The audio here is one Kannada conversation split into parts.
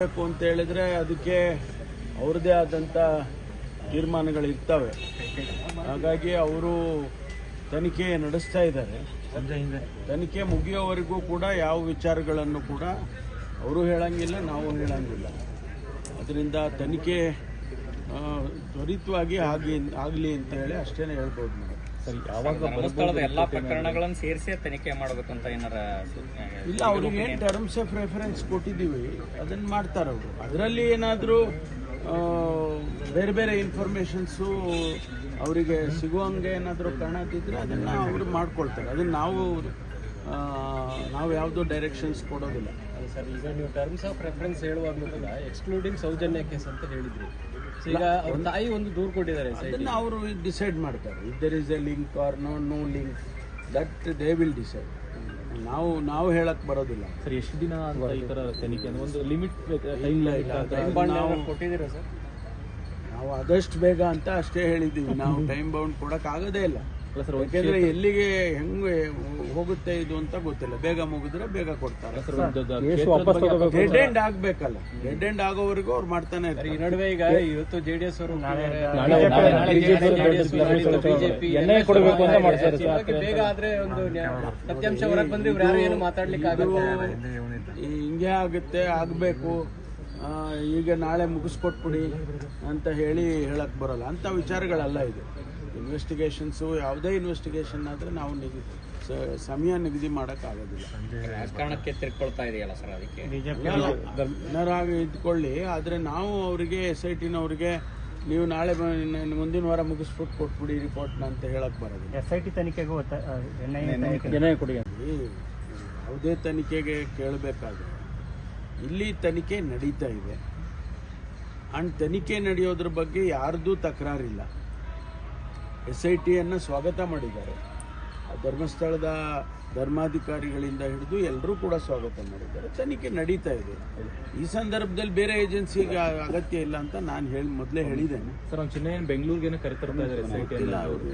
ಬೇಕು ಅಂತ ಹೇಳಿದ್ರೆ ಅದಕ್ಕೆ ಅವ್ರದ್ದೇ ಆದಂಥ ತೀರ್ಮಾನಗಳು ಇರ್ತವೆ ಹಾಗಾಗಿ ಅವರು ತನಿಖೆ ನಡೆಸ್ತಾ ಇದ್ದಾರೆ. ತನಿಖೆ ಮುಗಿಯೋವರೆಗೂ ಕೂಡ ಯಾವ ವಿಚಾರಗಳನ್ನು ಕೂಡ ಅವರು ಹೇಳಂಗಿಲ್ಲ, ನಾವು ಹೇಳಂಗಿಲ್ಲ. ಅದರಿಂದ ತನಿಖೆ ತ್ವರಿತವಾಗಿ ಆಗಿ ಆಗಲಿ ಅಂತ ಹೇಳಿ ಅಷ್ಟೇನೆ ಹೇಳ್ಬೋದು ಮೇಡಮ್ ಸರಿ ಯಾವಾಗ ಧರ್ಮಸ್ಥಳದ ಎಲ್ಲ ಪ್ರಕರಣಗಳನ್ನು ಸೇರಿಸಿ ತನಿಖೆ ಮಾಡಬೇಕು ಅಂತ ಏನಾರ ಇಲ್ಲ ಅವ್ರಿಗೆ ಏನು ಟರ್ಮ್ಸ್ ಆಫ್ ರೆಫರೆನ್ಸ್ ಕೊಟ್ಟಿದ್ದೀವಿ. ಅದನ್ನು ಮಾಡ್ತಾರೆ ಅವರು. ಅದರಲ್ಲಿ ಏನಾದರೂ ಬೇರೆ ಬೇರೆ ಇನ್ಫಾರ್ಮೇಷನ್ಸು ಅವರಿಗೆ ಸಿಗುವಂಗೆ ಏನಾದರೂ ಕಾಣದಿದ್ರೆ ಅದನ್ನು ಅವರು ಮಾಡ್ಕೊಳ್ತಾರೆ. ಅದನ್ನು ನಾವು ನಾವು ಯಾವುದೋ ಡೈರೆಕ್ಷನ್ಸ್ ಕೊಡೋದಿಲ್ಲ. ಸರ್ ಈಗ ನೀವು ಟರ್ಮ್ಸ್ ಆಫ್ ರೆಫರೆನ್ಸ್ ಹೇಳುವಾಗಲೂ ಕೂಡ ಎಕ್ಸ್ಕ್ಲೂಡಿಂಗ್ ಸೌಜನ್ಯ ಕೇಸ್ ಅಂತ ಹೇಳಿದ್ರಿ. ಈಗ ಅವ್ರ ತಾಯಿ ಒಂದು ದೂರು ಕೊಟ್ಟಿದ್ದಾರೆ ಸರ್ ಅದನ್ನು ಅವರು ಡಿಸೈಡ್ ಮಾಡ್ತಾರೆ. If there is a link or no no link that they will decide ನಾವು ನಾವು ಹೇಳಕ್ ಬರೋದಿಲ್ಲ. ಸರ್ ಎಷ್ಟು ದಿನ ಅಂತ ಈ ತರ ತನಿಖೆ ಒಂದು ಲಿಮಿಟ್ ಇಲ್ಲ ನಾವು ಕೊಟ್ಟಿದ್ದೀರಾ ಸರ್? ನಾವು ಆದಷ್ಟು ಬೇಗ ಅಂತ ಅಷ್ಟೇ ಹೇಳಿದ್ದೀವಿ. ನಾವು ಟೈಮ್ ಬೌಂಡ್ ಕೊಡಕ್ಕಾಗೋದೇ ಇಲ್ಲ. ಸರ್ ಯಾಕೆಂದ್ರೆ ಎಲ್ಲಿಗೆ ಹೆಂಗೆ ಹೋಗುತ್ತೆ ಇದು ಅಂತ ಗೊತ್ತಿಲ್ಲ. ಬೇಗ ಮುಗಿದ್ರೆ ಬೇಗ ಕೊಡ್ತಾರೆ. ಡೆಡ್ ಎಂಡ್ ಆಗ್ಬೇಕಲ್ಲ. ಡೆಡ್ ಎಂಡ್ ಆಗೋವರೆಗೂ ಅವ್ರು ಮಾಡ್ತಾನೆ ಈ ನಡುವೆ ಈಗ ಇವತ್ತು ಜೆಡಿಎಸ್ ಅವರು ಬಿಜೆಪಿ ಅವರು ಕೊಡಬೇಕು ಅಂತ ಮಾಡ್ತಾರೆ. ಸರ್. ಬೇಗ ಆದ್ರೆ ಒಂದು ಸತ್ಯಾಂಶ ಹೊರಗೆ ಬಂದ್ರೆ ಇವ್ರು ಯಾರು ಏನು ಮಾತಾಡ್ಲಿಕ್ಕೆ ಆಗಲ್ಲ ಹಿಂಗೆ ಆಗುತ್ತೆ ಆಗಬೇಕು. ಈಗ ನಾಳೆ ಮುಗಿಸ್ಕೊಟ್ಬಿಡಿ ಅಂತ ಹೇಳಿ ಹೇಳಕ್ ಬರಲ್ಲ. ಅಂತ ವಿಚಾರಗಳಲ್ಲ ಇದು. ಇನ್ವೆಸ್ಟಿಗೇಷನ್ಸು ಯಾವುದೇ ಇನ್ವೆಸ್ಟಿಗೇಷನ್ ಆದರೆ ನಾವು ನಿಗದಿ ಸ- ಸಮಯ ನಿಗದಿ ಮಾಡೋಕ್ಕಾಗೋದಿಲ್ಲ. ರಾಜಕಾರಣಕ್ಕೆ ತಿರ್ಕೊಳ್ತಾ ಇದೆಯಲ್ಲ ಸರ್ ಅದಕ್ಕೆ? ಗಮನರಾಗಿ ಇದ್ಕೊಳ್ಳಿ ಆದರೆ ನಾವು ಅವರಿಗೆ ಎಸ್ ಐ ಟಿನವ್ರಿಗೆ ನೀವು ನಾಳೆ ಮುಂದಿನ ವಾರ ಮುಗಿಸ್ಬಿಟ್ಟು ಕೊಟ್ಬಿಡಿ ರಿಪೋರ್ಟ್ನ ಅಂತ ಹೇಳಕ್ ಬರೋದಿಲ್ಲ. ಎಸ್ ಐ ಟಿ ತನಿಖೆಗೂ ಎನ್ ಐ ಕೊಡಿ. ಈ ಯಾವುದೇ ತನಿಖೆಗೆ ಕೇಳಬೇಕಾದ್ರೆ ಇಲ್ಲಿ ತನಿಖೆ ನಡೀತಾ ಇದೆ. ಆ್ಯಂಡ್ ತನಿಖೆ ನಡೆಯೋದ್ರ ಬಗ್ಗೆ ಯಾರ್ದೂ ತಕರಾರಿಲ್ಲ. ಎಸ್ ಐ ಟಿಯನ್ನು ಸ್ವಾಗತ ಮಾಡಿದ್ದಾರೆ. ಆ ಧರ್ಮಸ್ಥಳದ ಧರ್ಮಾಧಿಕಾರಿಗಳಿಂದ ಹಿಡಿದು ಎಲ್ಲರೂ ಕೂಡ ಸ್ವಾಗತ ಮಾಡಿದ್ದಾರೆ. ತನಿಖೆ ನಡೀತಾ ಇದೆ. ಈ ಸಂದರ್ಭದಲ್ಲಿ ಬೇರೆ ಏಜೆನ್ಸಿಗೆ ಅಗತ್ಯ ಇಲ್ಲ ಅಂತ ನಾನು ಹೇಳಿ ಮೊದಲೇ ಹೇಳಿದ್ದೇನೆ. ಸರ್ ಒಂದು ಚಿನ್ನ ಏನು ಬೆಂಗಳೂರಿಗೆ ಕರೆತರ್ತಾರೆ ಕರೆತರ್ತಾ ಇದ್ದಾರೆ ಎಸ್ ಐ ಟಿ ಗೊತ್ತಿಲ್ಲ ಅವರು.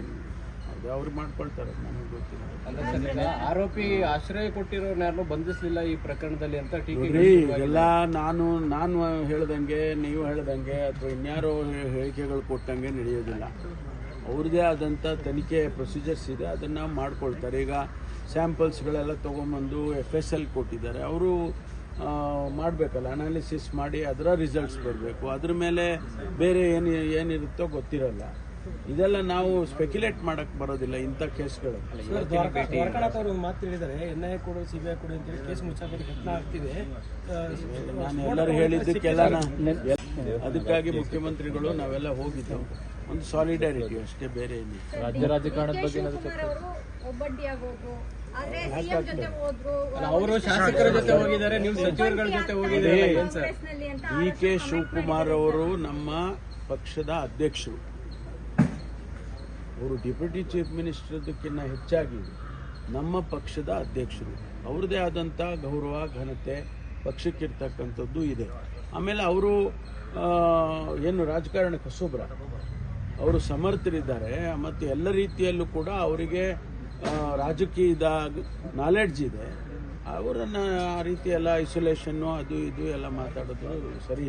ಅದು ಅವ್ರು ಮಾಡ್ಕೊಳ್ತಾರೆ ನನಗೆ ಗೊತ್ತಿಲ್ಲ. ಆರೋಪಿ ಆಶ್ರಯ ಕೊಟ್ಟಿರೋರ್ನಾರು ಬಂಧಿಸಲಿಲ್ಲ ಈ ಪ್ರಕರಣದಲ್ಲಿ ಅಂತ ಟೀಕೆ ಎಲ್ಲ ನಾನು ನಾನು ಹೇಳ್ದಂಗೆ ನೀವು ಹೇಳ್ದಂಗೆ ಅಥವಾ ಇನ್ಯಾರೋ ಹೇ- ಹೇಳಿಕೆಗಳು ಕೊಟ್ಟಂಗೆ ನಡೆಯೋದಿಲ್ಲ. ಅವ್ರದ್ದೇ ಆದಂಥ ತನಿಖೆ ಪ್ರೊಸೀಜರ್ಸ್ ಇದೆ ಅದನ್ನು ಮಾಡ್ಕೊಳ್ತಾರೆ. ಈಗ ಸ್ಯಾಂಪಲ್ಸ್ಗಳೆಲ್ಲ ತೊಗೊಂಬಂದು ಎಫ್ ಎಸ್ ಎಲ್ ಕೊಟ್ಟಿದ್ದಾರೆ. ಅವರು ಮಾಡಬೇಕಲ್ಲ ಅನಾಲಿಸಿಸ್ ಮಾಡಿ ಅದರ ರಿಸಲ್ಟ್ಸ್ ಬರಬೇಕು. ಅದ್ರ ಮೇಲೆ ಬೇರೆ ಏನು ಏನಿರುತ್ತೋ ಗೊತ್ತಿರಲ್ಲ. ಇದೆಲ್ಲ ನಾವು ಸ್ಪೆಕ್ಯುಲೇಟ್ ಮಾಡಕ್ ಬರೋದಿಲ್ಲ ಇಂಥ ಕೇಸ್ಗಳು ದ್ವಾರಕಾನಾಥ್ ಅವರು ಮಾತು ಹೇಳಿದ್ದಾರೆ ಎನ್ ಐ ಕೊಡು ಸಿ ಬಿ ಐ ಕೊಡು ಅಂತೇಳಿ ಕೇಸ್ ಯತ್ನ ಆಗ್ತಿದೆ. ನಾನು ಎಲ್ಲರೂ ಹೇಳಿದ್ದಕ್ಕೆಲ್ಲ ಅದಕ್ಕಾಗಿ ಮುಖ್ಯಮಂತ್ರಿಗಳು ನಾವೆಲ್ಲ ಹೋಗಿದ್ದೆವು. ಒಂದು ಸಾಲಿಡಾರಿಟಿ ಅಷ್ಟೇ ಬೇರೆ ಇಲ್ಲಿ ರಾಜ್ಯ ರಾಜಕಾರಣದ ಬಗ್ಗೆ ಏನಾದ್ರು ಚರ್ಚೆ ಆದ್ರೆ ಸಿಎಂ ಜೊತೆ ಹೋದ್ರು ಅವರು ಶಾಸಕರ ಜೊತೆ ಹೋಗಿದ್ದಾರೆ ನೀವು ಸಚಿವರುಗಳ ಜೊತೆ ಹೋಗಿದ್ದಾರೆ ಡಿ ಕೆ ಶಿವಕುಮಾರ್ ಅವರು ನಮ್ಮ ಪಕ್ಷದ ಅಧ್ಯಕ್ಷರು. ಅವರು ಡೆಪ್ಯೂಟಿ ಚೀಫ್ ಮಿನಿಸ್ಟರ್ದಕ್ಕಿಂತ ಹೆಚ್ಚಾಗಿ ನಮ್ಮ ಪಕ್ಷದ ಅಧ್ಯಕ್ಷರು. ಅವ್ರದ್ದೇ ಆದಂಥ ಗೌರವ ಘನತೆ ಪಕ್ಷಕ್ಕಿರ್ತಕ್ಕಂಥದ್ದು ಇದೆ. ಆಮೇಲೆ ಅವರು ಏನು ರಾಜಕಾರಣಕ್ಕೆ ಕಸೂಬ್ರ ಅವರು ಸಮರ್ಥರಿದ್ದಾರೆ, ಮತ್ತು ಎಲ್ಲ ರೀತಿಯಲ್ಲೂ ಕೂಡ ಅವರಿಗೆ ರಾಜಕೀಯದ ನಾಲೆಡ್ಜ್ ಇದೆ. ಅವರನ್ನು ಆ ರೀತಿ ಎಲ್ಲ ಐಸೋಲೇಷನ್ನು ಅದು ಇದು ಎಲ್ಲ ಮಾತಾಡೋದು ಸರಿ